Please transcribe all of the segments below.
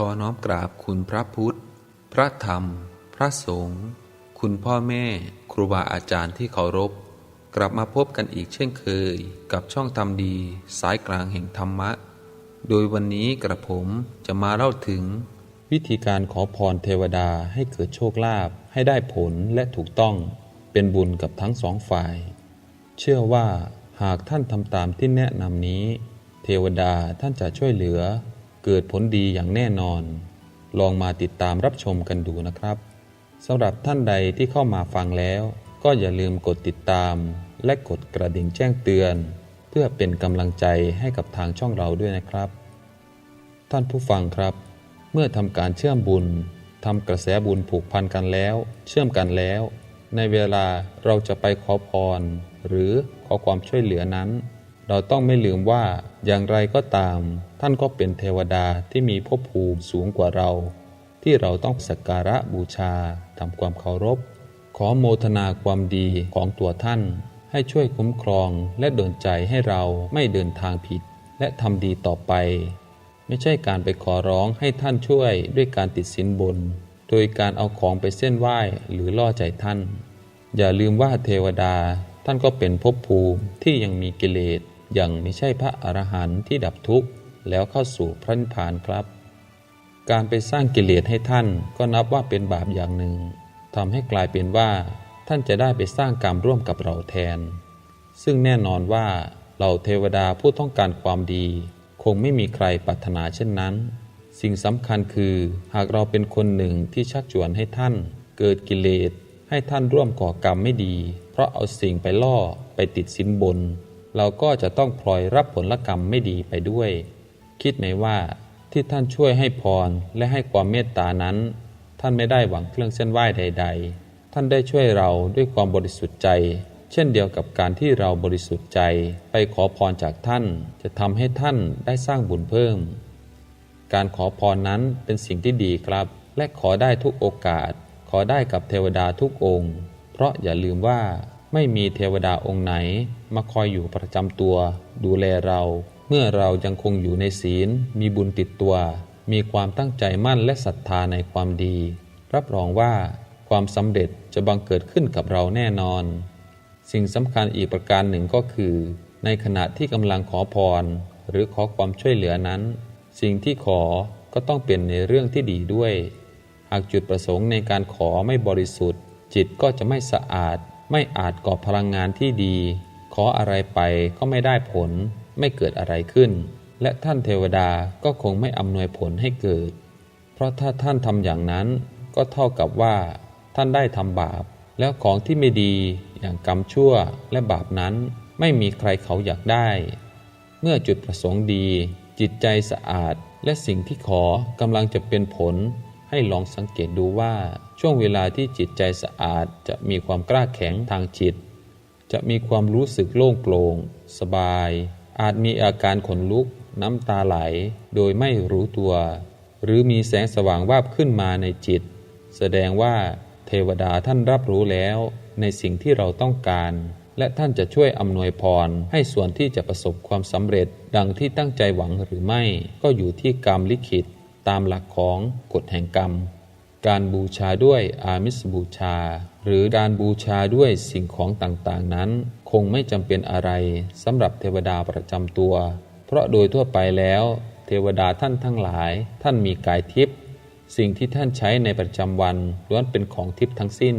ขอน้อมกราบคุณพระพุทธ พระธรรม พระสงฆ์คุณพ่อแม่ ครูบาอาจารย์ที่เคารพ กลับมาพบกันอีกเช่นเคย กับช่องทำดีสายกลางแห่งธรรมะ โดยวันนี้กระผมจะมาเล่าถึง วิธีการขอพรเทวดาให้เกิดโชคลาภให้ได้ผลและถูกต้องเป็นบุญกับทั้งสองฝ่าย เชื่อว่าหากท่านทำตามที่แนะนำนี้ เทวดาท่านจะช่วยเหลือ เกิดผลดีอย่างแน่นอน ลองมาติดตามรับชมกันดูนะครับสำหรับท่านใดที่เข้ามาฟังแล้ว ก็อย่าลืมกดติดตาม และกดกระดิ่งแจ้งเตือน เพื่อเป็นกำลังใจให้กับทางช่องเราด้วยนะครับ ท่านผู้ฟังครับ เมื่อทำการเชื่อมบุญทำกระแสบุญผูกพันกันแล้ว เชื่อมกันแล้ว ในเวลาเราจะไปขอพร หรือขอความช่วยเหลือนั้น เราต้องไม่ลืมว่าอย่างไรก็ตาม ท่านก็เป็นเทวดาที่มีภพภูมิสูงกว่าเรา ที่เราต้องสักการะบูชาทำความเคารพ ขอโมทนาความดีของตัวท่าน ให้ช่วยคุ้มครองและดลใจให้เราไม่เดินทางผิด และทำดีต่อไป ไม่ใช่การไปขอร้องให้ท่านช่วยด้วยการติดสินบน โดยการเอาของไปเส้นไหว้หรือล่อใจท่าน อย่าลืมว่าเทวดาท่านก็เป็นภพภูมิที่ยังมีกิเลส ยังไม่ใช่พระอรหันต์ที่ดับทุกข์แล้วเข้าสู่พระนิพพานครับ การไปสร้างกิเลสให้ท่านก็นับว่าเป็นบาปอย่างหนึ่งทำให้กลายเป็นว่า ท่านจะได้ไปสร้างกรรมร่วมกับเราแทน ซึ่งแน่นอนว่าเหล่าเทวดาผู้ต้องการความดี คงไม่มีใครปรารถนาเช่นนั้น สิ่งสำคัญคือหากเราเป็นคนหนึ่งที่ชักชวนให้ท่าน เกิดกิเลสให้ท่านร่วมก่อกรรมไม่ดี เพราะเอาสิ่งไปล่อไปติดสินบน เราก็จะต้องพลอยรับผลกรรมไม่ดีไปด้วย คิดไหมว่าที่ท่านช่วยให้พรและให้ความเมตตานั้น ท่านไม่ได้หวังเครื่องเส้นไหว้ใด ๆ ท่านได้ช่วยเราด้วยความบริสุทธิ์ใจ เช่นเดียวกับการที่เราบริสุทธิ์ใจไปขอพรจากท่าน จะทำให้ท่านได้สร้างบุญเพิ่ม การขอพรนั้นเป็นสิ่งที่ดีครับ และขอได้ทุกโอกาส ขอได้กับเทวดาทุกองค์ เพราะอย่าลืมว่า ไม่มีเทวดาองค์ไหนมาคอยอยู่ประจำตัว ดูแลเรา เมื่อเรายังคงอยู่ในศีล มีบุญติดตัว มีความตั้งใจมั่นและศรัทธาในความดี รับรองว่าความสำเร็จจะบังเกิดขึ้นกับเราแน่นอน สิ่งสำคัญอีกประการหนึ่งก็คือ ในขณะที่กำลังขอพร หรือขอความช่วยเหลือนั้น สิ่งที่ขอก็ต้องเป็นในเรื่องที่ดีด้วย หากจุดประสงค์ในการขอไม่บริสุทธิ์ จิตก็จะไม่สะอาด ไม่อาจก่อพลังงานที่ดี ขออะไรไปก็ไม่ได้ผล ไม่เกิดอะไรขึ้น และท่านเทวดาก็คงไม่อำนวยผลให้เกิด เพราะถ้าท่านทำอย่างนั้นก็เท่ากับว่า ท่านได้ทำบาป แล้วของที่ไม่ดีอย่างกรรมชั่วและบาปนั้น ไม่มีใครเขาอยากได้ เมื่อจุดประสงค์ดี จิตใจสะอาดและสิ่งที่ขอกำลังจะเป็นผล ให้ลองสังเกตดูว่าช่วงเวลาที่จิตใจสะอาดจะมีความกล้าแข็งทางจิต จะมีความรู้สึกโล่งโปร่งสบาย อาจมีอาการขนลุก น้ำตาไหล โดยไม่รู้ตัว หรือมีแสงสว่างวาบขึ้นมาในจิต แสดงว่าเทวดาท่านรับรู้แล้วในสิ่งที่เราต้องการ และท่านจะช่วยอำนวยพร ให้ส่วนที่จะประสบความสำเร็จดังที่ตั้งใจหวังหรือไม่ ก็อยู่ที่กรรมลิขิต ตามหลักของกฎแห่งกรรม การบูชาด้วยอามิสบูชา หรือการบูชาด้วยสิ่งของต่างๆนั้น คงไม่จำเป็นอะไรสำหรับเทวดาประจำตัว เพราะโดยทั่วไปแล้ว เทวดาท่านทั้งหลาย ท่านมีกายทิพย์สิ่งที่ท่านใช้ในประจำวันล้วนเป็นของทิพย์ทั้งสิ้น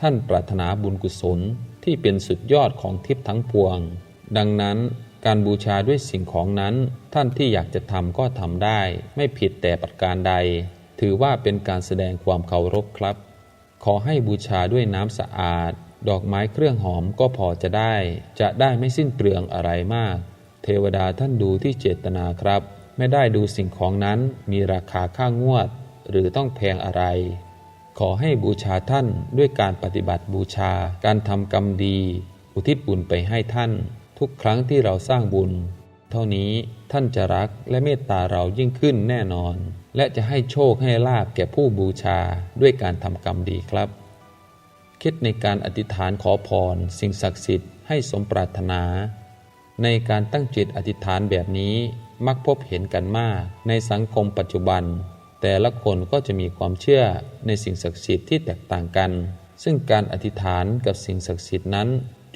ท่านปรารถนาบุญกุศลที่เป็นสุดยอดของทิพย์ทั้งปวง ดังนั้นการบูชาด้วยสิ่งของนั้น ท่านที่อยากจะทำก็ทำได้ ไม่ผิดแต่ประการใด ถือว่าเป็นการแสดงความเคารพครับ ขอให้บูชาด้วยน้ำสะอาด ดอกไม้เครื่องหอมก็พอจะได้ จะได้ไม่สิ้นเปลืองอะไรมาก เทวดาท่านดูที่เจตนาครับ ไม่ได้ดูสิ่งของนั้นมีราคาค่างวด หรือต้องแพงอะไร ขอให้บูชาท่านด้วยการปฏิบัติบูชา การทำกรรมดี อุทิศบุญไปให้ท่าน ทุกครั้งที่เราสร้างบุญ เท่านี้ท่านจะรักและเมตตาเรายิ่งขึ้นแน่นอน และจะให้โชคให้ลาบแก่ผู้บูชาด้วยการทำกรรมดีครับ คิดในการอธิษฐานขอพร สิ่งศักดิ์สิทธิ์ให้สมปรารถนา ในการตั้งจิตอธิษฐานแบบนี้มักพบเห็นกันมากในสังคมปัจจุบัน แต่ละคนก็จะมีความเชื่อในสิ่งศักดิ์สิทธิ์ที่แตกต่างกัน ซึ่งการอธิษฐานกับสิ่งศักดิ์สิทธิ์นั้น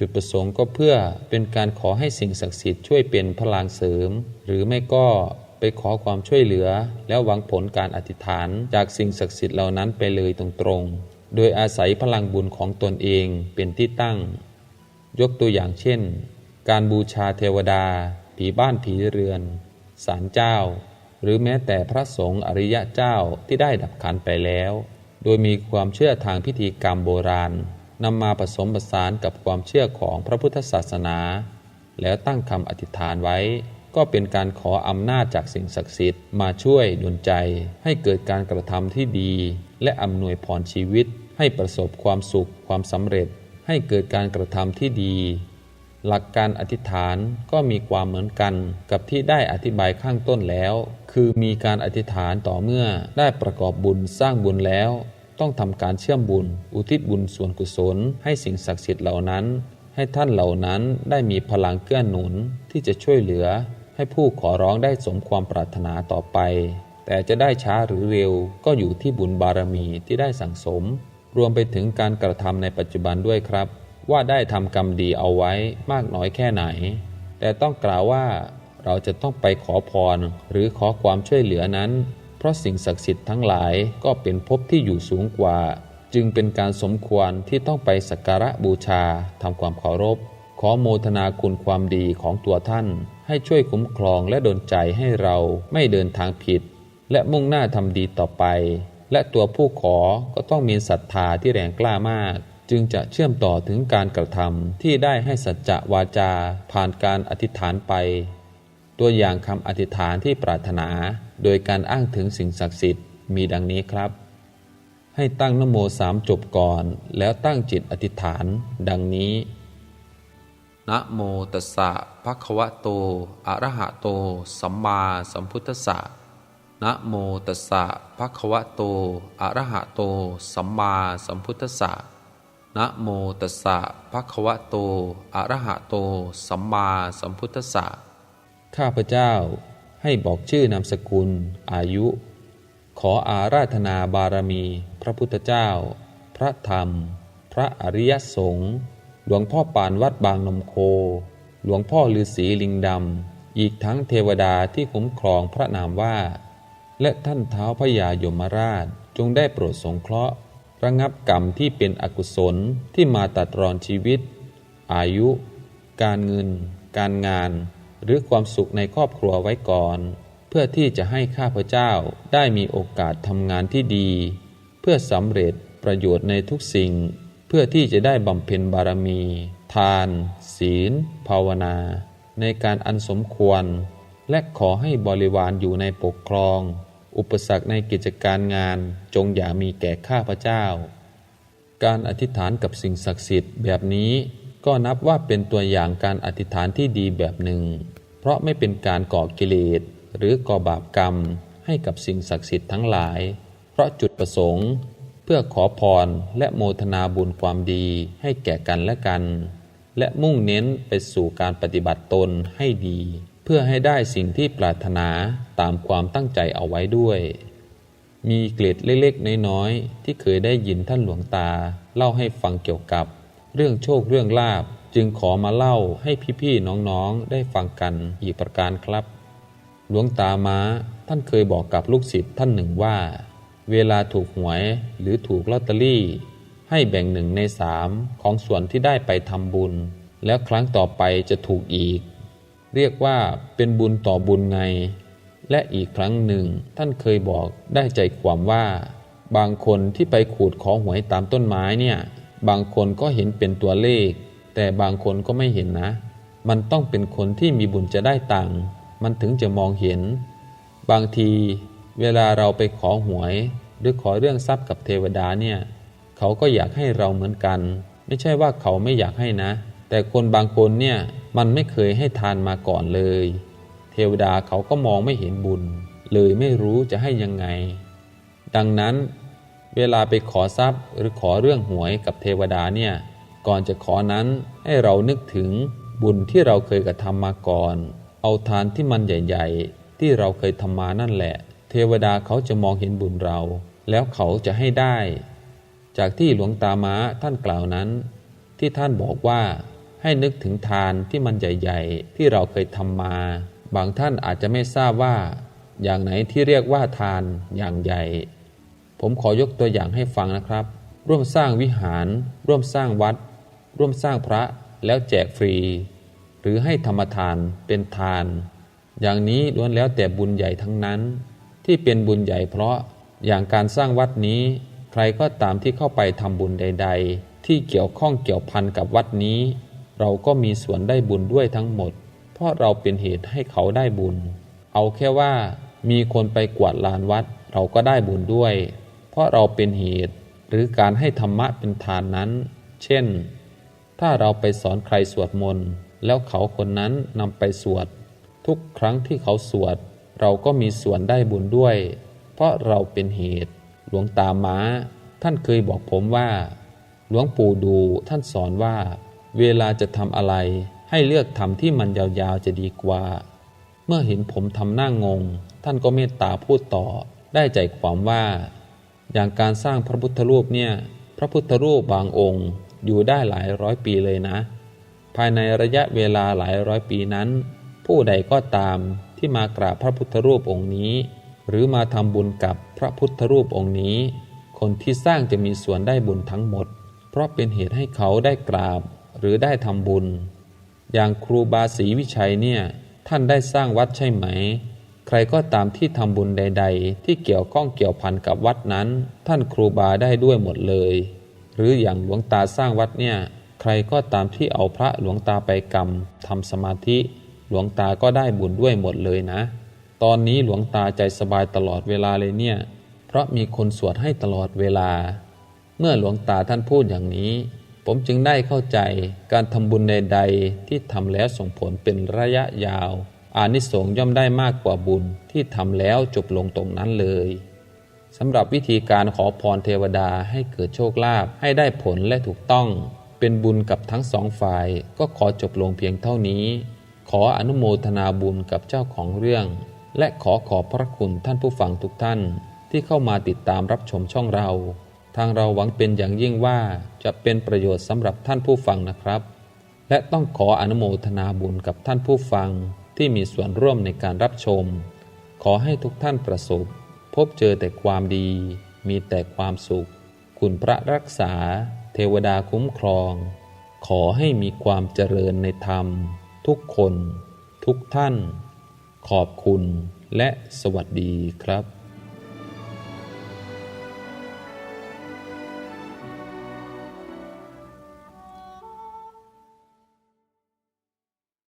จุดประสงค์ก็เพื่อเป็นการขอให้สิ่งศักดิ์สิทธิ์ช่วยเป็นพลังเสริม หรือไม่ก็ไปขอความช่วยเหลือ แล้วหวังผลการอธิษฐานจากสิ่งศักดิ์สิทธิ์เหล่านั้นไปเลยตรงๆ โดยอาศัยพลังบุญของตนเองเป็นที่ตั้ง ยกตัวอย่างเช่น การบูชาเทวดา ผีบ้านผีเรือนศาลเจ้า หรือแม้แต่พระสงฆ์อริยะเจ้าที่ได้ดับขันไปแล้ว โดยมีความเชื่อทางพิธีกรรมโบราณ นำมาผสมผสานกับความเชื่อของพระพุทธศาสนา แล้วตั้งคำอธิษฐานไว้ ก็เป็นการขออำนาจจากสิ่งศักดิ์สิทธิ์มาช่วยดลใจ ให้เกิดการกระทำที่ดี และอำนวยพรชีวิต ให้ประสบความสุขความสำเร็จ ให้เกิดการกระทำที่ดี หลักการอธิษฐานก็มีความเหมือนกันกับที่ได้อธิบายข้างต้นแล้ว คือมีการอธิษฐานต่อเมื่อได้ประกอบบุญสร้างบุญแล้ว ต้องทำการเชื่อมบุญ อุทิศบุญส่วนกุศล ให้สิ่งศักดิ์สิทธิ์เหล่านั้น ให้ท่านเหล่านั้นได้มีพลังเกื้อหนุนที่จะช่วยเหลือ ให้ผู้ขอร้องได้สมความปรารถนาต่อไป แต่จะได้ช้าหรือเร็วก็อยู่ที่บุญบารมีที่ได้สั่งสม รวมไปถึงการกระทำในปัจจุบันด้วยครับ ว่าได้ทำกรรมดีเอาไว้มากน้อยแค่ไหน แต่ต้องกล่าวว่าเราจะต้องไปขอพรหรือขอความช่วยเหลือนั้น เพราะสิ่งศักดิ์สิทธิ์ทั้งหลายก็เป็นภพที่อยู่สูงกว่า จึงเป็นการสมควรที่ต้องไปสักการะบูชาทำความเคารพ ขอโมทนาคุณความดีของตัวท่าน ให้ช่วยคุ้มครองและดลใจให้เราไม่เดินทางผิด และมุ่งหน้าทำดีต่อไป และตัวผู้ขอก็ต้องมีศรัทธาที่แรงกล้ามาก จึงจะเชื่อมต่อถึงการกระทำที่ได้ให้สัจจะวาจา ผ่านการอธิษฐานไป ตัวอย่างคำอธิษฐานที่ปรารถนา โดยการอ้างถึงสิ่งศักดิ์สิทธิ์มีดังนี้ครับ ให้ตั้งนโมสามจบก่อน แล้วตั้งจิตอธิษฐาน ดังนี้นะโมตัสสะภะคะวะโต อะระหะโต สัมมาสัมพุทธัสสะนะโมตัสสะภะคะวะโต อะระหะโต สัมมาสัมพุทธัสสะนะโมตัสสะภะคะวะโต อะระหะโต สัมมาสัมพุทธัสสะ ข้าพเจ้า ให้บอกชื่อนามสกุล อายุ ขออาราธนาบารมี พระพุทธเจ้า พระธรรม พระอริยสงฆ์หลวงพ่อปานวัดบางนมโค หลวงพ่อฤาษีลิงดำ อีกทั้งเทวดาที่คุ้มครองพระนามว่า และท่านเท้าพญายมราชจงได้โปรดสงเคราะห์ ระงับกรรมที่เป็นอกุศลที่มาตัดรอนชีวิต อายุ การเงิน การงาน หรือความสุขในครอบครัวไว้ก่อน เพื่อที่จะให้ข้าพเจ้าได้มีโอกาสทำงานที่ดี เพื่อสำเร็จประโยชน์ในทุกสิ่ง เพื่อที่จะได้บำเพ็ญบารมี ทาน ศีล ภาวนา ในการอันสมควร และขอให้บริวารอยู่ในปกครอง อุปสรรคในกิจการงานจงอย่ามีแก่ข้าพเจ้า การอธิษฐานกับสิ่งศักดิ์สิทธิ์แบบนี้ ก็นับว่าเป็นตัวอย่างการอธิษฐานที่ดีแบบหนึ่ง เพราะไม่เป็นการก่อกิเลสหรือก่อบาปกรรมให้กับสิ่งศักดิ์สิทธิ์ทั้งหลาย เพราะจุดประสงค์ เพื่อขอพรและโมทนาบุญความดีให้แก่กันและกัน และมุ่งเน้นไปสู่การปฏิบัติตนให้ดี เพื่อให้ได้สิ่งที่ปรารถนาตามความตั้งใจเอาไว้ด้วย มีเกล็ดเล็กๆน้อยๆที่เคยได้ยินท่านหลวงตาเล่าให้ฟังเกี่ยวกับ เรื่องโชคเรื่องลาบจึงขอมาเล่าให้พี่ๆน้องๆได้ฟังกันอีกประการครับ หลวงตาม้าท่านเคยบอกกับลูกศิษย์ท่านหนึ่งว่า เวลาถูกหวยหรือถูกลอตเตอรี่ ให้แบ่งหนึ่งในสามของส่วนที่ได้ไปทำบุญ แล้วครั้งต่อไปจะถูกอีก เรียกว่าเป็นบุญต่อบุญไง และอีกครั้งหนึ่งท่านเคยบอกได้ใจความว่า บางคนที่ไปขูดขอหวยตามต้นไม้เนี่ย บางคนก็เห็นเป็นตัวเลข แต่บางคนก็ไม่เห็นนะ มันต้องเป็นคนที่มีบุญจะได้ตังค์มันถึงจะมองเห็น บางทีเวลาเราไปขอหวย หรือขอเรื่องทรัพย์กับเทวดาเนี่ย เขาก็อยากให้เราเหมือนกัน ไม่ใช่ว่าเขาไม่อยากให้นะ แต่คนบางคนเนี่ยมันไม่เคยให้ทานมาก่อนเลย เทวดาเขาก็มองไม่เห็นบุญ เลยไม่รู้จะให้ยังไง ดังนั้น เวลาไปขอทรัพย์หรือขอเรื่องหวยกับเทวดาเนี่ย ก่อนจะขอนั้นให้เรานึกถึงบุญที่เราเคยกระทำมาก่อน เอาทานที่มันใหญ่ ๆ ที่เราเคยทำมานั่นแหละ เทวดาเขาจะมองเห็นบุญเรา แล้วเขาจะให้ได้ จากที่หลวงตาม้าท่านกล่าวนั้น ที่ท่านบอกว่าให้นึกถึงทานที่มันใหญ่ ๆ ที่เราเคยทำมา บางท่านอาจจะไม่ทราบว่า อย่างไหนที่เรียกว่าทานอย่างใหญ่ ผมขอยกตัวอย่างให้ฟังนะครับ ร่วมสร้างวิหาร ร่วมสร้างวัด ร่วมสร้างพระแล้วแจกฟรี หรือให้ธรรมทานเป็นทาน อย่างนี้ล้วนแล้วแต่บุญใหญ่ทั้งนั้น ที่เป็นบุญใหญ่เพราะอย่างการสร้างวัดนี้ ใครก็ตามที่เข้าไปทำบุญใด ๆ ที่เกี่ยวข้องเกี่ยวพันกับวัดนี้ เราก็มีส่วนได้บุญด้วยทั้งหมด เพราะเราเป็นเหตุให้เขาได้บุญ เอาแค่ว่ามีคนไปกวาดลานวัดเราก็ได้บุญด้วย เพราะเราเป็นเหตุหรือการให้ธรรมะเป็นทานนั้น เช่น ถ้าเราไปสอนใครสวดมนต์แล้วเขาคนนั้นนำไปสวด ทุกครั้งที่เขาสวด เราก็มีส่วนได้บุญด้วย เพราะเราเป็นเหตุ หลวงตาม้า ท่านเคยบอกผมว่า หลวงปู่ดูท่านสอนว่า เวลาจะทำอะไร ให้เลือกทำที่มันยาวๆจะดีกว่า เมื่อเห็นผมทำหน้างง ท่านก็เมตตาพูดต่อได้ใจความว่า อย่างการสร้างพระพุทธรูปเนี่ย พระพุทธรูปบางองค์อยู่ได้หลายร้อยปีเลยนะ ภายในระยะเวลาหลายร้อยปีนั้น ผู้ใดก็ตามที่มากราบพระพุทธรูปองค์นี้ หรือมาทำบุญกับพระพุทธรูปองค์นี้ คนที่สร้างจะมีส่วนได้บุญทั้งหมด เพราะเป็นเหตุให้เขาได้กราบหรือได้ทำบุญ อย่างครูบาศรีวิชัยเนี่ยท่านได้สร้างวัดใช่ไหม ใครก็ตามที่ทำบุญใด ๆ ที่เกี่ยวข้องเกี่ยวพันกับวัดนั้น ท่านครูบาได้ด้วยหมดเลย หรืออย่างหลวงตาสร้างวัดเนี่ย ใครก็ตามที่เอาพระหลวงตาไปกรรมทำสมาธิ หลวงตาก็ได้บุญด้วยหมดเลยนะ ตอนนี้หลวงตาใจสบายตลอดเวลาเลยเนี่ย เพราะมีคนสวดให้ตลอดเวลา เมื่อหลวงตาท่านพูดอย่างนี้ ผมจึงได้เข้าใจการทำบุญใดๆที่ทำแล้วส่งผลเป็นระยะยาว อานิสงส์ย่อมได้มากกว่าบุญที่ทำแล้วจบลงตรงนั้นเลยสำหรับวิธีการขอพรเทวดาให้เกิดโชคลาภให้ได้ผลและถูกต้อง เป็นบุญกับทั้งสองฝ่าย ก็ขอจบลงเพียงเท่านี้ ขออนุโมทนาบุญกับเจ้าของเรื่อง และขอขอบพระคุณท่านผู้ฟังทุกท่าน ที่เข้ามาติดตามรับชมช่องเรา ทางเราหวังเป็นอย่างยิ่งว่าจะเป็นประโยชน์สำหรับท่านผู้ฟังนะครับ และต้องขออนุโมทนาบุญกับท่านผู้ฟัง ที่มีส่วนร่วมในการรับชม ขอให้ทุกท่านประสบ พบเจอแต่ความดี มีแต่ความสุข คุณพระรักษา เทวดาคุ้มครอง ขอให้มีความเจริญในธรรม ทุกคน ทุกท่าน ขอบคุณและสวัสดีครับ